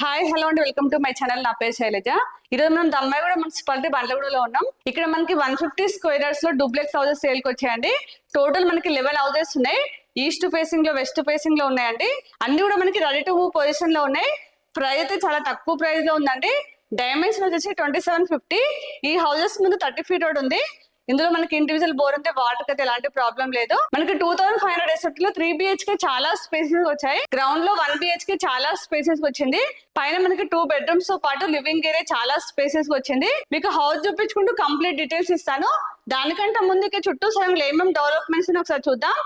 Hi hello అండి welcome to my channel నా పేరు శైలజ. ఈరోజు మనం దమ్మాయిగూడ మున్సిపాలిటీ బండ్లగూడలో ఉన్నాం. ఇక్కడ మనకి వన్ ఫిఫ్టీ స్క్వేర్లో డూప్లెక్స్ హౌసెస్ సేల్కి వచ్చాయండి. టోటల్ మనకి లెవెన్ హౌసెస్ ఉన్నాయి. ఈస్ట్ ఫేసింగ్లో వెస్ట్ ఫేసింగ్లో ఉన్నాయండి. అన్ని కూడా మనకి రెడీ టు మూవ్ పొజిషన్లో ఉన్నాయి. ప్రైస్ అయితే చాలా తక్కువ ప్రైస్లో ఉందండి. డైమెన్షన్ వచ్చేసి ట్వంటీ సెవెన్ ఫిఫ్టీ ఈ హౌసెస్ ముందు థర్టీ ఫీట్ రోడ్ ఉంది. ఇందులో మనకి ఇండివిజువల్ బోర్ అంటే వాటర్ అయితే ఎలాంటి ప్రాబ్లం లేదు. మనకి two thousand five hundred SFT లో త్రీ బిహెచ్కే చాలా స్పేసెస్ వచ్చాయి. గ్రౌండ్లో వన్ బిహెచ్కే చాలా స్పేసెస్ వచ్చింది. పైన మనకి టూ బెడ్రూమ్స్తో పాటు లివింగ్ ఏరియా చాలా స్పేసెస్ వచ్చింది. మీకు హౌస్ చూపించుకుంటూ కంప్లీట్ డీటెయిల్స్ ఇస్తాను. దానికంటే ముందు చుట్టూ సగం ఏమేమి డెవలప్మెంట్స్ ఒకసారి చూద్దాం.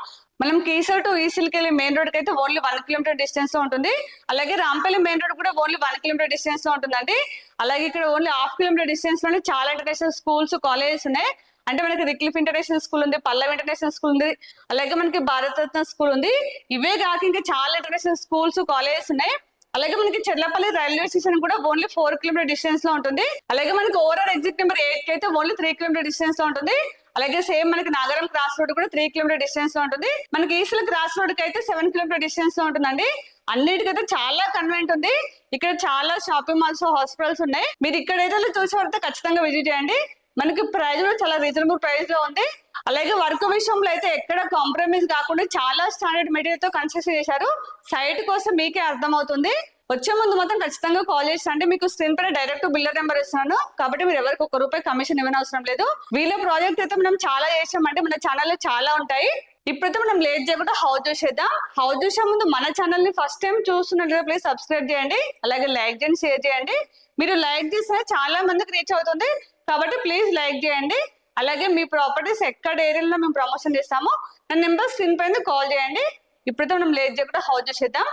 మనం కీసర్ టు ఈసిల్కి వెళ్ళి మెయిన్ రోడ్కి అయితే ఓన్లీ వన్ కిలోమీటర్ డిస్టెన్స్లో ఉంటుంది. అలాగే రాంపల్లి మెయిన్ రోడ్ కూడా ఓన్లీ వన్ కిలోమీటర్ డిస్టెన్స్లో ఉంటుందండి. అలాగే ఇక్కడ ఓన్లీ హాఫ్ కిలోమీటర్ డిస్టెన్స్లోనే చాలా ఇంటర్నేషనల్ స్కూల్స్ కాలేజెస్ ఉన్నాయి. అంటే మనకి రిక్లిఫ్ ఇంటర్నేషనల్ స్కూల్ ఉంది పల్లవి ఇంటర్నేషనల్ స్కూల్ ఉంది అలాగే మనకి భారత రత్న స్కూల్ ఉంది. ఇవే కాక ఇంకా చాలా ఇంటర్నేషనల్ స్కూల్స్ కాలేజెస్ ఉన్నాయి. అలాగే మనకి చెర్లపల్లి రైల్వే స్టేషన్ కూడా ఓన్లీ ఫోర్ కిలోమీటర్ డిస్టెన్స్లో ఉంటుంది. అలాగే మనకి ఓవరాల్ ఎగ్జిట్ నెంబర్ ఎయిట్కి అయితే ఓన్లీ త్రీ కిలోమీటర్ డిస్టెన్స్లో ఉంటుంది. అలాగే సేమ్ మనకి నాగరం క్రాస్ రోడ్ కూడా త్రీ కిలోమీటర్ డిస్టెన్స్లో ఉంటుంది. మనకి ఈస్ల క్రాస్ రోడ్కి అయితే సెవెన్ కిలోమీటర్ డిస్టెన్స్లో ఉంటుందండి. అన్నిటికైతే చాలా కన్వెంట్ ఉంది. ఇక్కడ చాలా షాపింగ్ మాల్స్ హాస్పిటల్స్ ఉన్నాయి. మీరు ఇక్కడైతే చూసే వరకు ఖచ్చితంగా విజిట్ చేయండి. మనకి ప్రైజ్ కూడా చాలా రీజనబుల్ ప్రైస్లో ఉంది అలాగే వర్క్ విషయంలో అయితే ఎక్కడ కాంప్రమైజ్ కాకుండా చాలా స్టాండర్డ్ మెటీరియల్తో కన్స్ట్రక్షన్ చేశారు. సైట్ కోసం మీకే అర్థమవుతుంది. వచ్చే ముందు మాత్రం ఖచ్చితంగా కాల్ చేసి మీకు స్క్రీన్ పైన డైరెక్ట్ బిల్లర్ నెంబర్ ఇస్తున్నాను. కాబట్టి మీరు ఎవరికి ఒక రూపాయి కమిషన్ ఇవ్వని అవసరం లేదు. వీళ్ళ ప్రాజెక్ట్ అయితే మనం చాలా చేసామంటే మన ఛానల్లో చాలా ఉంటాయి. ఇప్పుడైతే మనం లేట్ చేయకుండా హౌస్ చూసేద్దాం హౌస్ చూసే ముందు మన ఛానల్ని ఫస్ట్ టైం చూస్తున్నట్లయితే ప్లీజ్ సబ్స్క్రైబ్ చేయండి. అలాగే లైక్ చేయండి షేర్ చేయండి. మీరు లైక్ చేస్తే చాలా మందికి రీచ్ అవుతుంది. కాబట్టి ప్లీజ్ లైక్ చేయండి. అలాగే మీ ప్రాపర్టీస్ ఎక్కడ ఏరియాలో మేము ప్రమోషన్ చేస్తామో నా నెంబర్ స్క్రీన్ పైన కాల్ చేయండి. ఇప్పుడైతే మనం లేట్ చేయకుండా హౌస్ చేసేద్దాం.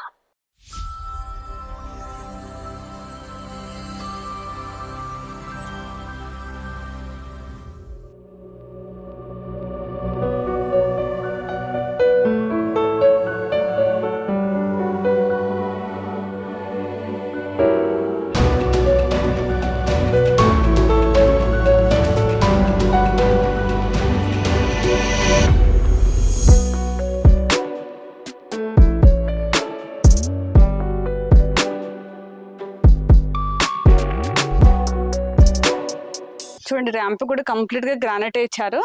చూడండి ర్యాంప్ కూడా కంప్లీట్గా గ్రానైట్ ఇచ్చారు.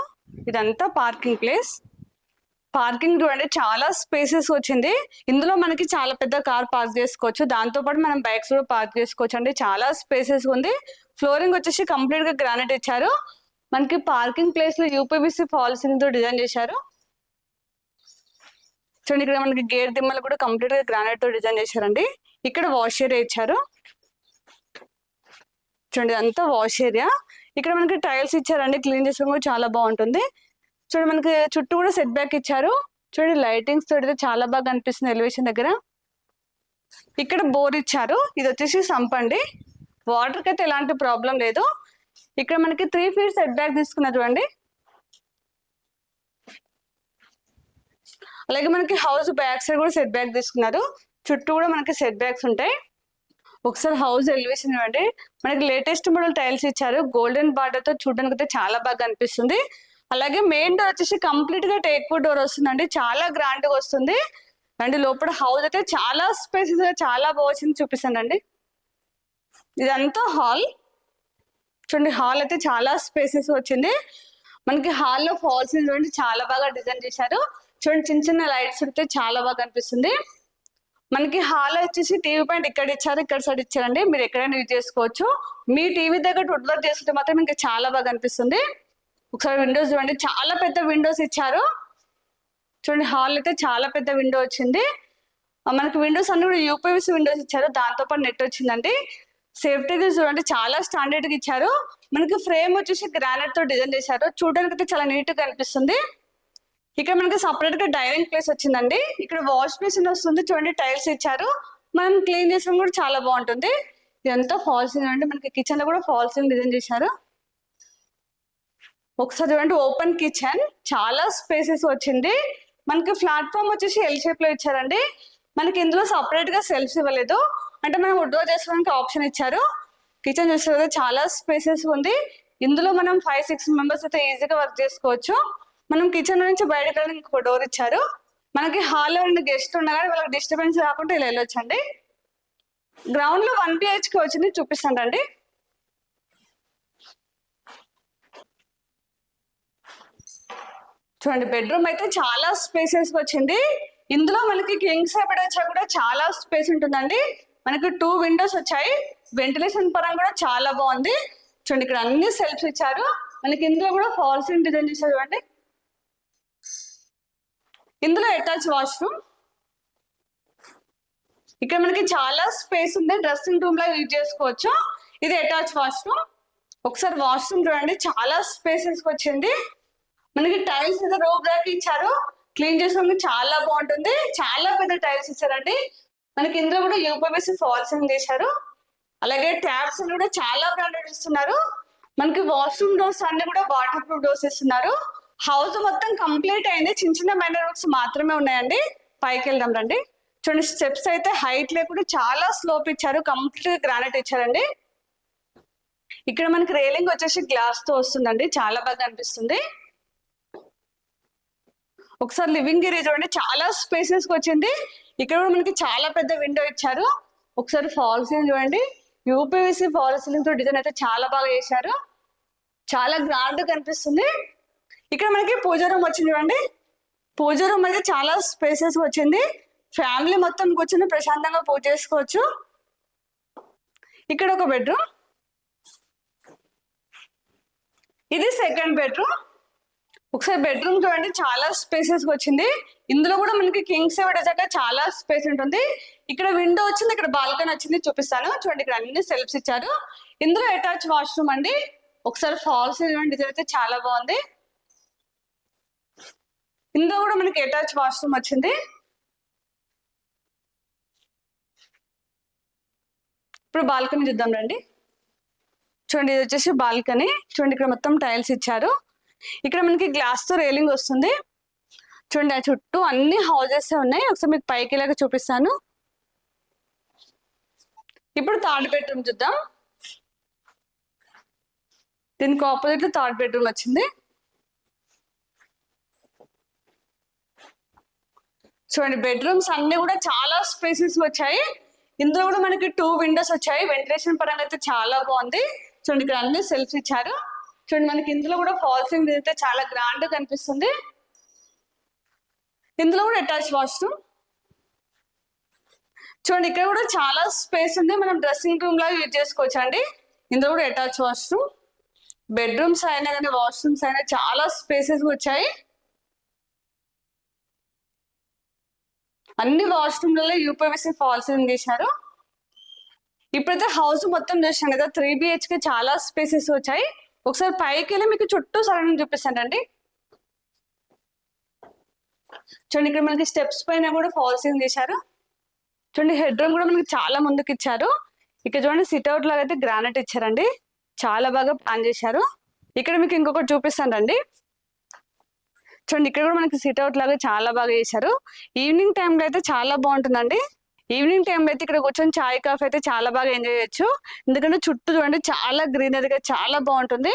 ఇదంతా పార్కింగ్ ప్లేస్ పార్కింగ్ చూడండి చాలా స్పేసెస్ వచ్చింది. ఇందులో మనకి చాలా పెద్ద కార్ పార్క్ చేసుకోవచ్చు. దాంతో పాటు మనం బైక్స్ కూడా పార్క్ చేసుకోవచ్చు అండి. చాలా స్పేసెస్ ఉంది. ఫ్లోరింగ్ వచ్చేసి కంప్లీట్గా గ్రానైట్ ఇచ్చారు. మనకి పార్కింగ్ ప్లేస్లో యూపీబీసీ ఫాల్సింగ్తో డిజైన్ చేశారు. చూడండి ఇక్కడ మనకి గేర్ దిమ్మలు కూడా కంప్లీట్గా గ్రానైట్తో డిజైన్ చేశారండి. ఇక్కడ వాష్ ఏరియా ఇచ్చారు. చూడండి అంతా వాష్ ఏరియా ఇక్కడ మనకి టైల్స్ ఇచ్చారండి క్లీన్ చేసుకోవడం కూడా చాలా బాగుంటుంది. చూడండి మనకి చుట్టూ కూడా సెట్ బ్యాక్ ఇచ్చారు. చూడండి లైటింగ్స్ తోటి అయితే చాలా బాగా అనిపిస్తుంది ఎలివేషన్ దగ్గర. ఇక్కడ బోర్ ఇచ్చారు. ఇది వచ్చేసి సంపండి వాటర్ వాటర్కి అయితే ఎలాంటి ప్రాబ్లం లేదు. ఇక్కడ మనకి త్రీ ఫీట్ సెట్ బ్యాక్ తీసుకున్నారు చూడండి. అలాగే మనకి హౌస్ బ్యాక్ సైడ్ కూడా సెట్ బ్యాక్ తీసుకున్నారు. చుట్టూ కూడా మనకి సెట్ బ్యాక్స్ ఉంటాయి. ఒకసారి హౌస్ ఎలివేషన్ ఇవ్వండి. మనకి లేటెస్ట్ మోడల్ టైల్స్ ఇచ్చారు. గోల్డెన్ బార్డర్తో చూడడానికి అయితే చాలా బాగా అనిపిస్తుంది అలాగే మెయిన్ డోర్ వచ్చేసి కంప్లీట్గా టేక్ వుడ్ డోర్ వస్తుందండి. చాలా గ్రాండ్గా వస్తుంది. అండి లోపల హౌస్ అయితే చాలా స్పేసెస్గా చాలా బాగా వచ్చింది చూపిస్తానండి. ఇదంతా హాల్. చూడండి హాల్ అయితే చాలా స్పేసెస్ వచ్చింది. మనకి హాల్లో ఫాల్స్ చూడండి చాలా బాగా డిజైన్ చేశారు. చూడండి చిన్న చిన్న లైట్స్ ఉంటే చాలా బాగా అనిపిస్తుంది మనకి హాల్ వచ్చేసి టీవీ పాయింట్ ఇక్కడ ఇచ్చారు ఇక్కడ సైడ్ ఇచ్చారండి. మీరు ఎక్కడైనా యూజ్ చేసుకోవచ్చు. మీ టీవీ దగ్గర వుడ్ వర్క్ చేసుకుంటే మాత్రం ఇంకా చాలా బాగా అనిపిస్తుంది. ఒకసారి విండోస్ చూడండి. చాలా పెద్ద విండోస్ ఇచ్చారు. చూడండి హాల్ అయితే చాలా పెద్ద విండో వచ్చింది. మనకి విండోస్ అన్ని కూడా యూపీవీసీ విండోస్ ఇచ్చారు. దాంతో పాటు నెట్ వచ్చిందండి. సేఫ్టీ చూడండి చాలా స్టాండర్డ్గా ఇచ్చారు. మనకి ఫ్రేమ్ వచ్చేసి గ్రానైట్తో డిజైన్ చేశారు. చూడడానికి అయితే చాలా నీట్గా అనిపిస్తుంది. ఇక్కడ మనకి సపరేట్గా డైనింగ్ ప్లేస్ వచ్చిందండి. ఇక్కడ వాష్ బేసిన్ వస్తుంది. చూడండి టైల్స్ ఇచ్చారు. మనం క్లీన్ చేసిన కూడా చాలా బాగుంటుంది. ఇదంతా ఫాల్సింగ్ అంటే మనకి కిచెన్లో కూడా ఫాల్సింగ్ డిజైన్ చేశారు. ఒకసారి చూడండి ఓపెన్ కిచెన్ చాలా స్పేసెస్ వచ్చింది. మనకి ప్లాట్ఫామ్ వచ్చేసి ఎల్ షేప్లో ఇచ్చారండి. మనకి ఇందులో సపరేట్గా సెల్ఫ్స్ ఇవ్వలేదు. అంటే మనం వుడ్ చేసుకోవడానికి ఆప్షన్ ఇచ్చారు. కిచెన్ చూస్తే చాలా స్పేసెస్ ఉంది. ఇందులో మనం ఫైవ్ సిక్స్ మెంబర్స్ అయితే ఈజీగా వర్క్ చేసుకోవచ్చు. మనం కిచెన్ నుంచి బయటకు వెళ్ళడానికి ఒక డోర్ ఇచ్చారు. మనకి హాల్లో రెండు గెస్ట్ ఉన్నా కానీ వాళ్ళకి డిస్టర్బెన్స్ రాకుండా ఇలా వెళ్ళొచ్చండి. గ్రౌండ్లో వన్కి వచ్చింది చూపిస్తానండి చూడండి బెడ్రూమ్ అయితే చాలా స్పేసెస్ వచ్చింది. ఇందులో మనకి కింగ్ సైడ్ వచ్చా కూడా చాలా స్పేస్ ఉంటుందండి. మనకి టూ విండోస్ వచ్చాయి. వెంటిలేషన్ పరంగా కూడా చాలా బాగుంది. చూడండి ఇక్కడ అన్ని సెల్ఫ్స్ ఇచ్చారు. మనకి ఇందులో కూడా ఫాల్సింగ్ డిజైన్ చేశారు చూడండి. ఇందులో అటాచ్ వాష్రూమ్. ఇక్కడ మనకి చాలా స్పేస్ ఉంది. డ్రెస్సింగ్ రూమ్ లా యూజ్ చేసుకోవచ్చు. ఇది అటాచ్ వాష్రూమ్. ఒకసారి వాష్రూమ్ చూడండి. చాలా స్పేసెస్ వచ్చింది. మనకి టైల్స్ ఏదో రోబ్ దాకా ఇచ్చారు. క్లీన్ చేసుకుంటే చాలా బాగుంటుంది. చాలా పెద్ద టైల్స్ ఇచ్చారండి. మనకి ఇందులో కూడా యూపీఎస్ ఫాల్సింగ్ చేశారు అలాగే ట్యాప్స్ కూడా చాలా బ్రాండెడ్ ఇస్తున్నారు. మనకి వాష్రూమ్ డోర్స్ అన్ని కూడా వాటర్ ప్రూఫ్ డోర్స్ ఇస్తున్నారు. హౌస్ మొత్తం కంప్లీట్ అయింది. చిన్న చిన్న మైనర్ వర్క్స్ మాత్రమే ఉన్నాయండి. పైకి వెళ్దాం రండి. చూడండి స్టెప్స్ అయితే హైట్ లేకుండా చాలా స్లోప్ ఇచ్చారు. కంప్లీట్ గ్రానైట్ ఇచ్చారండి. ఇక్కడ మనకి రేలింగ్ వచ్చేసి గ్లాస్తో వస్తుందండి. చాలా బాగా అనిపిస్తుంది ఒకసారి లివింగ్ ఏరియా చూడండి. చాలా స్పేసెస్ వచ్చింది. ఇక్కడ కూడా మనకి చాలా పెద్ద విండో ఇచ్చారు. ఒకసారి ఫాల్ సీలింగ్ చూడండి. యూపీవీసీ ఫాల్ సీలింగ్తో డిజైన్ అయితే చాలా బాగా చేశారు. చాలా గ్రాండ్ కనిపిస్తుంది. ఇక్కడ మనకి పూజ రూమ్ వచ్చింది చూడండి. పూజ రూమ్ అయితే చాలా స్పేసెస్ వచ్చింది. ఫ్యామిలీ మొత్తం కూర్చొని ప్రశాంతంగా పూజ చేసుకోవచ్చు. ఇక్కడ ఒక బెడ్రూమ్. ఇది సెకండ్ బెడ్రూమ్ ఒకసారి బెడ్రూమ్ చూడండి చాలా స్పేసెస్ వచ్చింది. ఇందులో కూడా మనకి కింగ్స్ వచ్చాక చాలా స్పేస్ ఉంటుంది. ఇక్కడ విండో వచ్చింది ఇక్కడ బాల్కనీ వచ్చింది చూపిస్తాను. చూడండి ఇక్కడ అన్ని సెల్ఫ్స్ ఇచ్చారు. ఇందులో అటాచ్ వాష్రూమ్ అండి. ఒకసారి ఫాల్స్ చూడండి అయితే చాలా బాగుంది. ఇందులో కూడా మనకి అటాచ్ వాష్రూమ్ వచ్చింది. ఇప్పుడు బాల్కనీ చూద్దాం రండి. చూడండి ఇది వచ్చేసి బాల్కనీ. చూడండి ఇక్కడ మొత్తం టైల్స్ ఇచ్చారు. ఇక్కడ మనకి గ్లాస్తో రేలింగ్ వస్తుంది. చూడండి ఆ చుట్టూ అన్ని హౌజెస్ ఉన్నాయి. ఒకసారి మీకు పైకి ఇలాగ చూపిస్తాను. ఇప్పుడు థర్డ్ బెడ్రూమ్ చూద్దాం. దీనికి ఆపోజిట్ థర్డ్ బెడ్రూమ్ వచ్చింది. చూడండి బెడ్రూమ్స్ అన్ని కూడా చాలా స్పేసెస్ వచ్చాయి. ఇందులో కూడా మనకి టూ విండోస్ వచ్చాయి. వెంటిలేషన్ పరంగా అయితే చాలా బాగుంది. చూడండి ఇక్కడ అన్ని సెల్ఫ్స్ ఇచ్చారు. చూడండి మనకి ఇందులో కూడా ఫాల్సింగ్ అయితే చాలా గ్రాండ్ కనిపిస్తుంది. ఇందులో కూడా అటాచ్ వాష్రూమ్ చూడండి ఇక్కడ కూడా చాలా స్పేస్ ఉంది. మనం డ్రెస్సింగ్ రూమ్ లాగా యూజ్ చేసుకోవచ్చు అండి. ఇందులో కూడా అటాచ్ వాష్రూమ్ బెడ్రూమ్స్ అయినా కానీ వాష్రూమ్స్ అయినా చాలా స్పేసెస్ వచ్చాయి. అన్ని వాష్రూమ్లలో యూపీవీసీ ఫాల్స్ చేశారు? ఇప్పుడైతే హౌస్ మొత్తం చూసాను కదా త్రీ బిహెచ్కే చాలా స్పేసెస్ వచ్చాయి. ఒకసారి పైకి వెళ్ళి మీకు చుట్టూ సరౌండింగ్ చూపిస్తానండి చూడండి ఇక్కడ మనకి స్టెప్స్ పైన కూడా ఫాల్సింగ్ చేశారు? చూడండి హెడ్ రూమ్ కూడా మనకి చాలా ముందుకు ఇచ్చారు. ఇక్కడ చూడండి సిట్అవుట్ లాగా అయితే గ్రానైట్ ఇచ్చారండి. చాలా బాగా ప్లాన్ చేశారు. ఇక్కడ మీకు ఇంకొకటి చూపిస్తానండి చూడండి ఇక్కడ కూడా మనకి సిట్అవుట్ లాగా చాలా బాగా చేశారు. ఈవినింగ్ టైంలో అయితే చాలా బాగుంటుందండి. ఈవినింగ్ టైంలో అయితే ఇక్కడ కూర్చొని చాయ్ కాఫీ అయితే చాలా బాగా ఎంజాయ్ చేయొచ్చు. ఎందుకంటే చుట్టూ చూడండి చాలా గ్రీనరీగా చాలా బాగుంటుంది.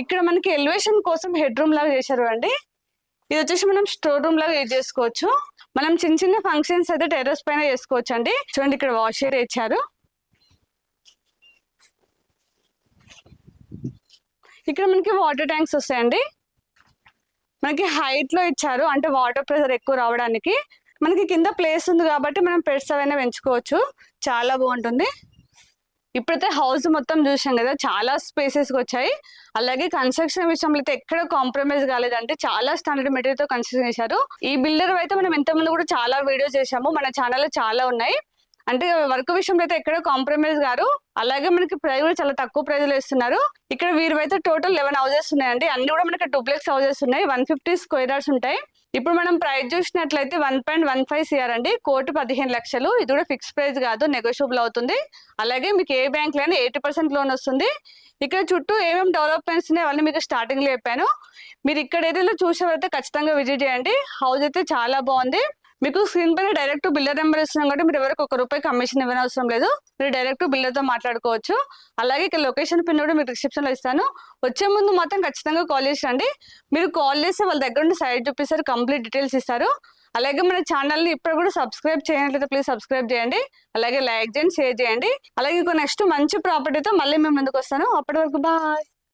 ఇక్కడ మనకి ఎలివేషన్ కోసం హెడ్ రూమ్ లాగా చేశారు అండి ఇది వచ్చేసి మనం స్టోర్ రూమ్ లాగా యూజ్ చేసుకోవచ్చు. మనం చిన్న చిన్న ఫంక్షన్స్ అయితే టెర్రస్ పైన చేసుకోవచ్చు అండి చూడండి ఇక్కడ వాష్ ఇచ్చారు. ఇక్కడ మనకి వాటర్ ట్యాంక్స్ వస్తాయండి. మనకి హైట్లో ఇచ్చారు. అంటే వాటర్ ప్రెషర్ ఎక్కువ రావడానికి. మనకి కింద ప్లేస్ ఉంది కాబట్టి మనం పెట్స్ అవైనా పెంచుకోవచ్చు. చాలా బాగుంటుంది. ఇప్పుడైతే హౌస్ మొత్తం చూసాం కదా చాలా స్పేసెస్ వచ్చాయి. అలాగే కన్స్ట్రక్షన్ విషయంలో అయితే ఎక్కడ కాంప్రమైజ్ కాలేదంటే చాలా స్టాండర్డ్ మెటీరియల్తో కన్స్ట్రక్షన్ చేశారు. ఈ బిల్డర్ అయితే మనం ఇంతకుముందు కూడా చాలా వీడియోస్ చేశాము. మన ఛానల్లో చాలా ఉన్నాయి. అంటే వర్క్ విషయంలో అయితే ఎక్కడ కాంప్రమైజ్ గారు. అలాగే మనకి ప్రైస్ కూడా చాలా తక్కువ ప్రైస్లో ఇస్తున్నారు. ఇక్కడ వీరివైతే టోటల్ లెవెన్ హౌజెస్ ఉన్నాయండి. అన్ని కూడా మనకి డూప్లెక్స్ హౌజెస్ ఉన్నాయి. వన్ ఫిఫ్టీ స్క్వేర్ యార్డ్స్ ఉంటాయి. ఇప్పుడు మనం ప్రైస్ చూసినట్లయితే one point one five CR అండి. కోటి పదిహేను లక్షలు. ఇది కూడా ఫిక్స్ ప్రైస్ కాదు. నెగోషియబుల్ అవుతుంది. అలాగే మీకు ఏ బ్యాంక్లోనే ఎయిటీ పర్సెంట్ లోన్ వస్తుంది. ఇక్కడ చుట్టూ ఏమేమి డెవలప్మెంట్స్ ఉన్నాయి అవన్నీ మీకు స్టార్టింగ్లో చెప్పాను. మీరు ఇక్కడ ఏదైనా చూసేవారైతే ఖచ్చితంగా విజిట్ చేయండి. హౌస్ అయితే చాలా బాగుంది. మీకు స్క్రీన్ పైన డైరెక్ట్ బిల్లర్ నెంబర్ ఇస్తున్నాం కాబట్టి మీరు ఎవరికి ఒక రూపాయి కమిషన్ ఇవ్వని అవసరం లేదు. మీరు డైరెక్ట్ బిల్లర్తో మాట్లాడుకోవచ్చు. అలాగే ఇక్కడ లొకేషన్ పిన్ కూడా మీకు డిస్క్రిప్షన్లో ఇస్తాను. వచ్చే ముందు మాత్రం ఖచ్చితంగా కాల్ చేసి రండి. మీరు కాల్ చేస్తే వాళ్ళ దగ్గర నుండి సైడ్ చూపిస్తారు కంప్లీట్ డీటెయిల్స్ ఇస్తారు. అలాగే మన ఛానల్ని ఇప్పుడు కూడా సబ్స్క్రైబ్ చేయనట్లయితే ప్లీజ్ సబ్స్క్రైబ్ చేయండి. అలాగే లైక్ చేయండి షేర్ చేయండి. అలాగే ఇంకో నెక్స్ట్ మంచి ప్రాపర్టీతో మళ్ళీ మేము ముందుకు వస్తాను. అప్పటి వరకు బాయ్